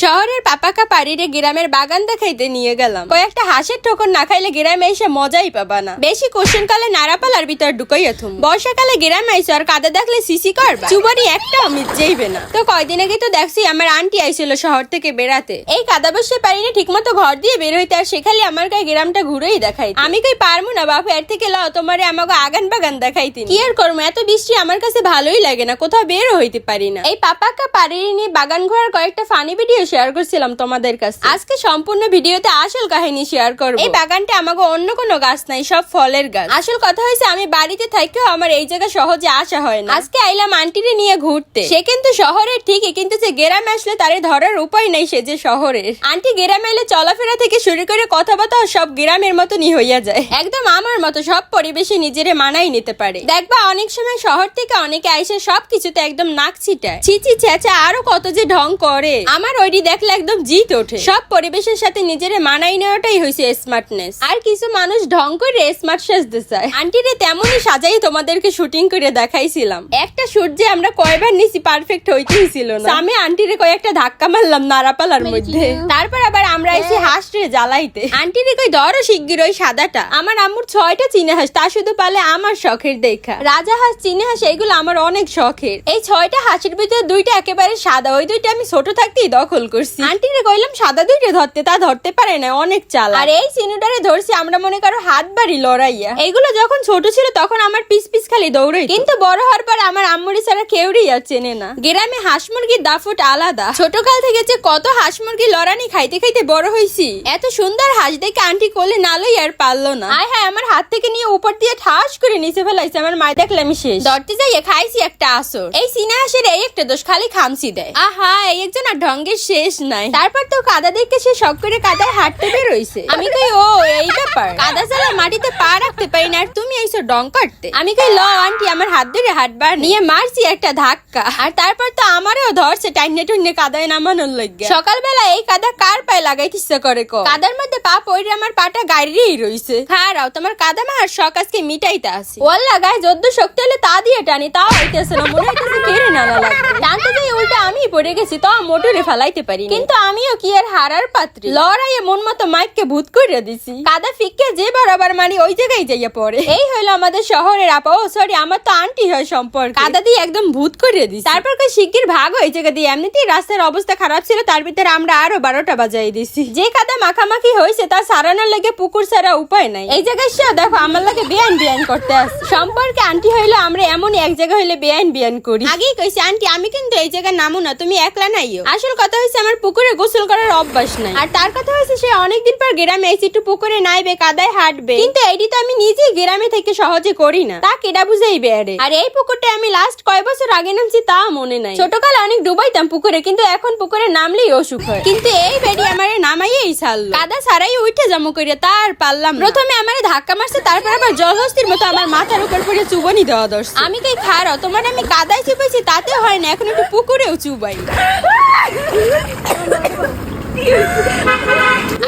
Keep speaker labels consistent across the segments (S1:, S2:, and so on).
S1: শহরের পাপাকা পাড়িরে গ্রামের বাগান দেখাইতে নিয়ে গেলাম। কয়েকটা হাঁসের ঠোকর না খাইলে গ্রামে এসে মজাই পাবা না। বেশি কোশ্চেন কালে নারাপালার ভিতর ঢুকাইয়া থুম। বর্ষাকালে গ্রামে আইসো আর কাদা দেখলে সিসি করবা। চুবারি একটা অমিত যাইবে না। তো কয়দিন আগে তো দেখছি আমার আন্টি আইছিল শহর থেকে বেড়াতে। এই কাদা বসে পারিনি ঠিকমতো ঘর দিয়ে বের হইতে আর সেখানে আমার গায়ে গ্রামটা ঘুরেই দেখাই আমি কই পারব না বাপু, এর থেকে লাও, তোমারে আমাকে আগান বাগান দেখাইতে কি আর করব এত বৃষ্টি আমার কাছে ভালোই লাগে না, কোথাও বের হইতে পারি না। এই পাপাকা পাড়িয়ে নিয়ে বাগান ঘোরার কয়েকটা ফানি ভিডিও শেয়ার করছিলাম তোমাদের কাছে। আজকে সম্পূর্ণ ভিডিওতে আসল কাহিনী শেয়ার করব। এই বাগানটা আমাকে অন্য কোনো গাছ নাই সব ফলের গাছ। আসল কথা হয়েছে আমি বাড়িতে থাকেও আমার এই জায়গা সহজে আসা হয় না। আজকে আইলাম আন্টিরে নিয়ে ঘুরতে। সে কিন্তু শহরের ঠিকই কিন্তু যে গ্রামে আসলে তারে ধরার উপায় নাই সে যে শহরের। আন্টি গ্রামে এলে চলাফেরা থেকে শুরু করে কথাবার্তা সব গ্রামের মতনই হইয়া যায়। একদম আমার মতো সব পরিবেশে নিজেরে মানাই নিতে পারে। দেখবা অনেক সময় শহর থেকে অনেকে আইসে সব কিছুতে একদম নাক ছিটায়। ছিচি চেঁচা আরও কত যে ঢং করে। আমার ওইটি দেখলে একদম জিত ওঠে। সব পরিবেশের সাথে নিজেরে মানাই নেওয়াটাই হয়েছে স্মার্টনেস আর কিছু মানুষ ঢং করে স্মার্ট সাজতে চায়। আন্টিরে তেমনই সাজাই তোমাদেরকে শুটিং করে দেখাইছিলাম। একটা শুট যে আমরা কয়বার নিছি পারফেক্ট হইতেই ছিল না। আমি আন্টিরে কয়েকটা ধাক্কা মারলাম নারাপালার মধ্যে। তারপর আবার আমরা এসে হাঁস রে জ্বালাইতে। আন্টিরে কই ধরো শিগগির ওই সাদাটা। আমার আম্মুর ছয়টা চিনে হাঁস তা শুধু পালে আমার শখের দেখা। রাজা হাঁস চিনে হাঁস এগুলো আমার অনেক শখের। এই ছয়টা হাঁসের ভিতরে দুইটা একেবারে সাদা ওই দুইটা আমি ছোট থাকতেই দখল করছি। আন্টিরে কইলাম সাদা দুইটা ধরতে তা ধরতে পারে না অনেক চাল আর এই চিনুটারে ধরছি আমরা মনে করো হাত বাড়ি লড়াইয়া। এইগুলো যখন ছোট ছিল তখন আমার পিস পিস খালি দৌড়াই কিন্তু বড় হওয়ার পর আমার আম্মুরি ছাড়া কেউরই আর চেনে না। গ্রামে হাঁস মুরগির দাফট আলাদা। ছোটকাল থেকে যে কত হাঁস মুরগি লড়ানি খাইতে খাইতে বড় হইছি। এত সুন্দর হাঁস দেখে আন্টি কোলে নালই আর পারল না। আয় হ্যাঁ আমার হাত থেকে নিয়ে উপর দিয়ে ঠাস করে নিচে ফেলাইছে আমার মা দেখলে আমি শেষ। ধরতে যাইয়ে খাইছি একটা আসর। এই সিনে হাঁসের এই একটা দোষ খালি খামসি দেয়। আহা এই একজন আর ঢঙ্গের শেষ নাই। তারপর তো কাদা দেখে সে শখ করে কাদায় হাঁটতে বেরোইছে। আমি কই ও এই ব্যাপার। কাদা চালা মাটিতে পা রাখতে পারি না আর তুমি এইসো ডং কাটতে। আমি কই ল আন্টি আমার হাত ধরে হাঁটবার নিয়ে মারছি একটা ধাক্কা। আর তারপর তো আমারও ধরছে টাইনে টুইনে কাদায় নামানোর লাগে সকালবেলা এই কাদা কার পায়ে লাগাইতে ইচ্ছা করে কো কাদার মধ্যে পা পড়ে আমার পাটা গাড়িরই রইছে। খারাও তোমার কাদা মার শখ আজকে মিটাইতে আসি ওয়াল্লা গায়ে যদ্দ শক্তি হলে তা দিয়ে টানি তাও হইতেছে না মনে হইতেছে কেড়ে নালা লাগবে। টানতে যাই উল্টা আমি পড়ে গেছি তাও মোটরে ফেলাইতে পারি কিন্তু আমিও কি আর হারার পাত্রী? লড়াইয়ে মন মতো মাইককে ভূত করে দিছি। কাদা ফিককে যে বরাবর মারি ওই জায়গায় যাইয়া পড়ে। এই হইল আমাদের শহরের আপা। ও সরি আমার তো আন্টি হয় সম্পর্ক। কাদা দিয়ে একদম ভূত করে দিছি। তারপর কই শিগগির ভাগ ওই জায়গা দিয়ে। এমনিতেই রাস্তার অবস্থা খারাপ ছিল তার ভিতরে আমরা আরও বারোটা বাজাই দিছি। যে কাদা মাখামাখি হয়েছে তা সারানোর লেগে পুকুর ছাড়া উপায় নাই। এই জায়গায় সে দেখো আমার লাগে বেআইন বেআইন করতে আসছে সম্পর্কে আন্টি হইল আমরা এমনই এক জায়গা হইলে বেআইন বেআইন করি। আগেই কইছি আন্টি আমি কিন্তু এই জায়গায় নামু না তুমি একলা নাইও। আসল কথা হয়েছে আমার পুকুরে গোসল করার অভ্যাস নাই। আর তার কথা হয়েছে সে অনেকদিন পর গ্রামে এসে একটু পুকুরে নাইবে কাদায় হাঁটবে। কিন্তু এইটি তো আমি নিজেই গ্রামে থেকে সহজে করি না। তা কেডা বুঝাইবে আরে? আর এই পুকুরটা আমি লাস্ট কয় বছর আগে নামছি তা মনে নাই। ছোটকালে অনেক ডুবাইতাম পুকুরে কিন্তু এখন পুকুরে নামলেই অসুখ হয়। কিন্তু এই বেডি আমারে নামাইয়েই ছাড়লো। কাদা ছাড়াই উঠে জমা করে তার পারলাম প্রথমে আমারে ধাক্কা মারছে তারপর আবার জলহস্তির মতো আমার মাথার উপর পড়ে চুবনি দেওয়া দর্শ আমি কই খারাও তোমার আমি কাদায় চুপাইছি তাতে হয় না এখন একটু পুকুরেও চুবাই।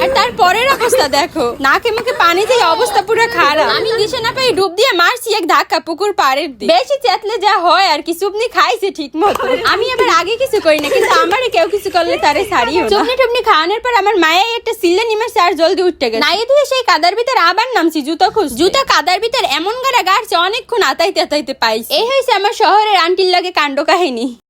S1: আর তার পরের অবস্থা দেখো। নাকে মুখে পানি দিয়ে অবস্থা পুরো খারাপ। আমি দিশে না পাই ডুব দিয়ে মারছি এক ধাক্কা পুকুর পাড়ের দিকে। বেশি চেতলে যা হয় আর কি চুপনি খাইছে ঠিক মতো আমি আবার আগে কিছু করি না কিন্তু আমারে কেউ কিছু করলে তারে ছাড়িও না। চুপনি টুপনি খাওয়ানোর পর আমার মায়াই একটা সিল্লে নিমেছে আর জলদি উঠতে গেছে। নাইয়ে ধুয়ে সেই কাদার ভিতর আবার নামছি জুতো খুঁজ জুতো কাদার ভিতর এমন গাড়া গাড়ছে অনেকক্ষণ আতাইতে আতাইতে পাইছি। এই হয়েছে আমার শহরের আন্টির লাগে কাণ্ড কাহিনী।